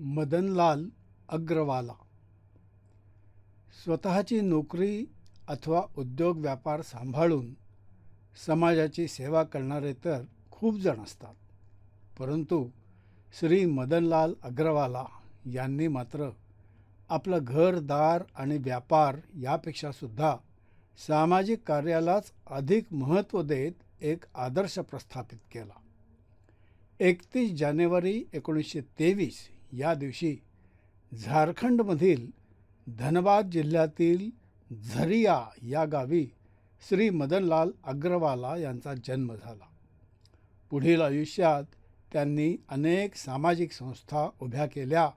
मदनलाल अग्रवाला. स्वतःची नोकरी अथवा उद्योग व्यापार सांभाळून समाजाची सेवा करणारे तर खूप जण असतात. परंतु श्री मदनलाल अग्रवाला यांनी मात्र आपलं घरदार आणि व्यापार यापेक्षासुद्धा सामाजिक कार्यालाच अधिक महत्त्व देत एक आदर्श प्रस्थापित केला. एकतीस जानेवारी एकोणीसशे तेवीस या दिवशी झारखंडमधील धनबाद जिल्ह्यातील झरिया या गावी श्री मदनलाल अग्रवाला यांचा जन्म झाला. पुढील आयुष्यात त्यांनी अनेक सामाजिक संस्था उभ्या केल्या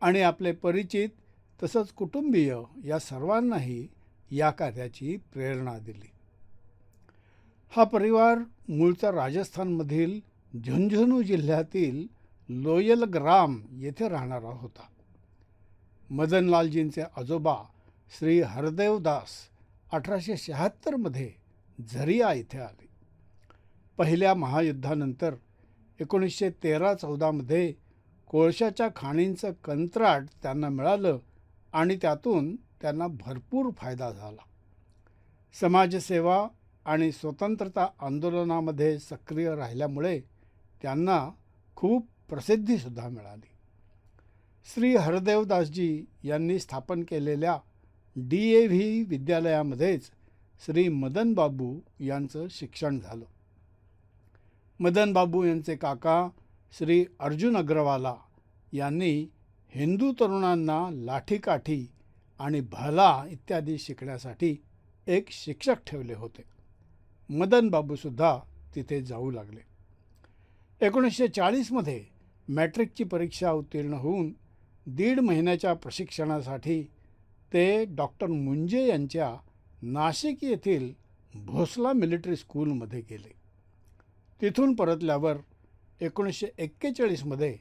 आणि आपले परिचित तसंच कुटुंबीय या सर्वांनाही या कार्याची प्रेरणा दिली. हा परिवार मूळचा राजस्थानमधील झुंझुनू जिल्ह्यातील लोयल ग्राम येथे राहणारा होता. मदनलालजींचे आजोबा श्री हरदेवदास अठराशे शहात्तरमध्ये झरिया इथे आले. पहिल्या महायुद्धानंतर एकोणीसशे तेरा चौदामध्ये कोळशाच्या खाणींचं कंत्राट त्यांना मिळालं आणि त्यातून त्यांना भरपूर फायदा झाला. समाजसेवा आणि स्वतंत्रता आंदोलनामध्ये सक्रिय राहिल्यामुळे त्यांना खूप प्रसिद्धीसुद्धा मिळाली. श्री हरदेवदासजी यांनी स्थापन केलेल्या डी ए व्ही विद्यालयामध्येच श्री मदनबाबू यांचं शिक्षण झालं. मदनबाबू यांचे काका श्री अर्जुन अग्रवाला यांनी हिंदू तरुणांना लाठीकाठी आणि भाला इत्यादी शिकण्यासाठी एक शिक्षक ठेवले होते. मदनबाबूसुद्धा तिथे जाऊ लागले. एकोणीसशे चाळीसमध्ये मॅट्रिकची परीक्षा उत्तीर्ण होऊन दीड महिन्याच्या प्रशिक्षणासाठी ते डॉक्टर मुंजे यांच्या नाशिक येथील भोसला मिलिटरी स्कूलमध्ये गेले. तिथून परतल्यावर एकोणीसशे एक्केचाळीसमध्ये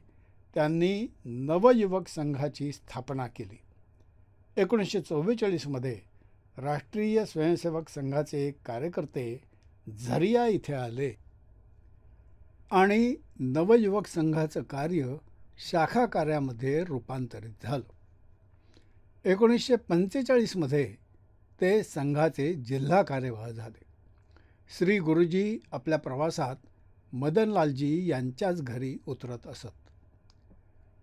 त्यांनी नवयुवक संघाची स्थापना केली. एकोणीसशे चव्वेचाळीसमध्ये राष्ट्रीय स्वयंसेवक संघाचे एक कार्यकर्ते झरिया इथे आले. आणि नवयुवक संघाचं कार्य शाखा कार्यामध्ये रूपांतरित झालं. एकोणीसशे पंचेचाळीसमध्ये ते संघाचे जिल्हा कार्यवाह झाले. श्री गुरुजी आपल्या प्रवासात मदनलालजी यांच्याच घरी उतरत असत.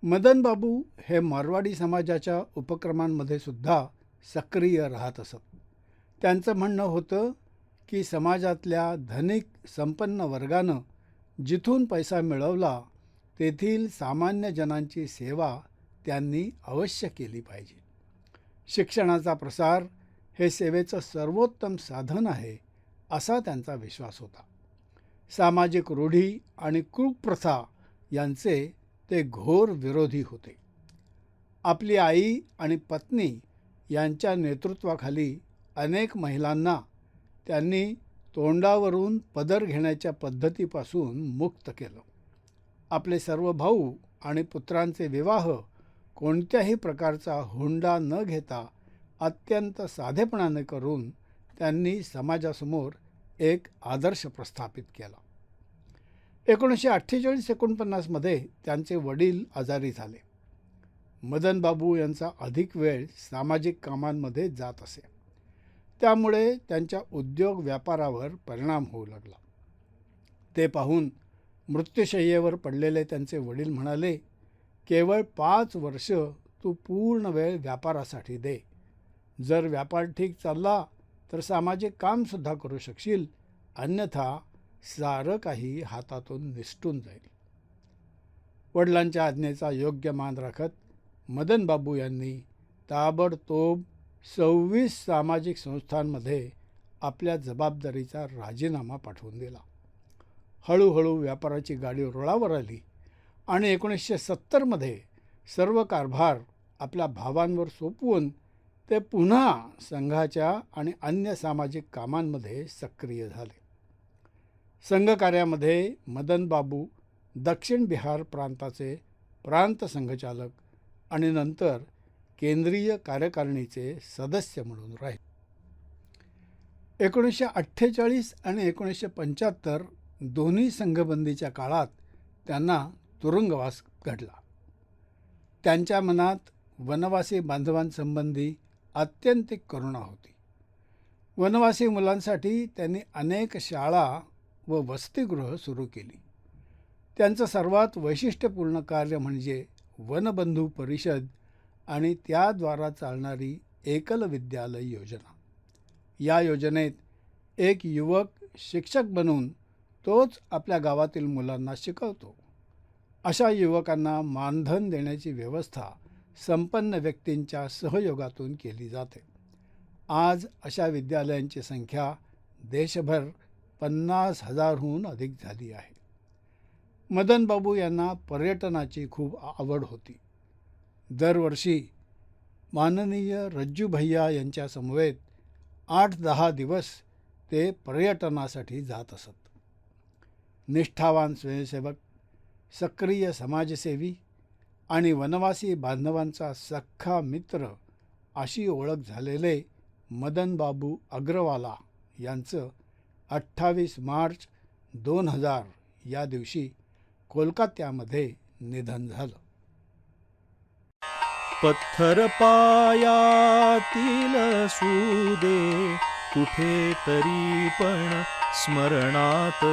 मदनबाबू हे मारवाडी समाजाच्या उपक्रमांमध्ये सुद्धा सक्रिय राहत असत. त्यांचं म्हणणं होतं की समाजातल्या धनिक संपन्न वर्गानं जिथून पैसा मिळवला तेथील सामान्य जनांची सेवा त्यांनी अवश्य केली पाहिजे. शिक्षणाचा प्रसार हे सेवेचं सर्वोत्तम साधन आहे असा त्यांचा विश्वास होता. सामाजिक रूढी आणि कुप्रथा यांचे ते घोर विरोधी होते. आपली आई आणि पत्नी यांच्या नेतृत्वाखाली अनेक महिलांना त्यांनी तोंडावरून पदर घेण्याच्या पद्धतीपासून मुक्त केलं. आपले सर्व भाऊ आणि पुत्रांचे विवाह कोणत्याही प्रकारचा हुंडा न घेता अत्यंत साधेपणाने करून त्यांनी समाजासमोर एक आदर्श प्रस्थापित केला. एकोणीसशे अठ्ठेचाळीस एकोणपन्नासमध्ये त्यांचे वडील आजारी झाले. मदनबाबू यांचा अधिक वेळ सामाजिक कामांमध्ये जात असे. त्यामुळे त्यांच्या उद्योग व्यापारावर परिणाम होऊ लागला. ते पाहून मृत्यूशय्येवर पडलेले त्यांचे वडील म्हणाले केवळ पाच वर्ष तू पूर्ण वेळ व्यापारासाठी दे. जर व्यापार ठीक चालला तर सामाजिक कामसुद्धा करू शकशील. अन्यथा सारं काही हातातून निसटून जाईल. वडिलांच्या आज्ञेचा योग्य मान राखत मदन बाबू यांनी ताबडतोब सव्वीस सामाजिक संस्थांमध्ये आपल्या जबाबदारीचा राजीनामा पाठवून दिला. हळूहळू व्यापाराची गाडी रुळावर आली आणि एकोणीसशे सत्तरमध्ये सर्व कारभार आपल्या भावांवर सोपवून ते पुन्हा संघाच्या आणि अन्य सामाजिक कामांमध्ये सक्रिय झाले. संघकार्यामध्ये मदन बाबू दक्षिण बिहार प्रांताचे प्रांत संघचालक आणि नंतर केंद्रीय कार्यकारिणीचे सदस्य म्हणून राहिले. एकोणीसशे अठ्ठेचाळीस आणि एकोणीसशे पंच्याहत्तर दोन्ही संघबंदीच्या काळात त्यांना तुरुंगवास घडला. त्यांच्या मनात वनवासी बांधवांसंबंधी आत्यंतिक करुणा होती. वनवासी मुलांसाठी त्यांनी अनेक शाळा व वसतिगृह सुरू केली. त्यांचं सर्वात वैशिष्ट्यपूर्ण कार्य म्हणजे वनबंधू परिषद आणि त्याद्वारा चालणारी एकल विद्यालय योजना. या योजनेत एक युवक शिक्षक बनून तोच आपल्या गावातील मुलांना शिकवतो. अशा युवकांना मानधन देण्याची व्यवस्था संपन्न व्यक्तींच्या सहयोगातून केली जाते. आज अशा विद्यालयांची संख्या देशभर पन्नास हजारहून अधिक झाली आहे. मदन बाबू यांना पर्यटनाची खूप आवड होती. दरवर्षी माननीय रज्जू भैया यांच्यासमवेत आठ दहा दिवस ते पर्यटनासाठी जात असत. निष्ठावान स्वयंसेवक सक्रिय समाजसेवी आणि वनवासी बांधवांचा सख्खा मित्र अशी ओळख झालेले मदन बाबू अग्रवाला यांचं अठ्ठावीस मार्च दोन हजार या दिवशी कोलकात्यामध्ये निधन झालं. पत्थर पायातील सुदे कुठे तरी पण स्मरणात.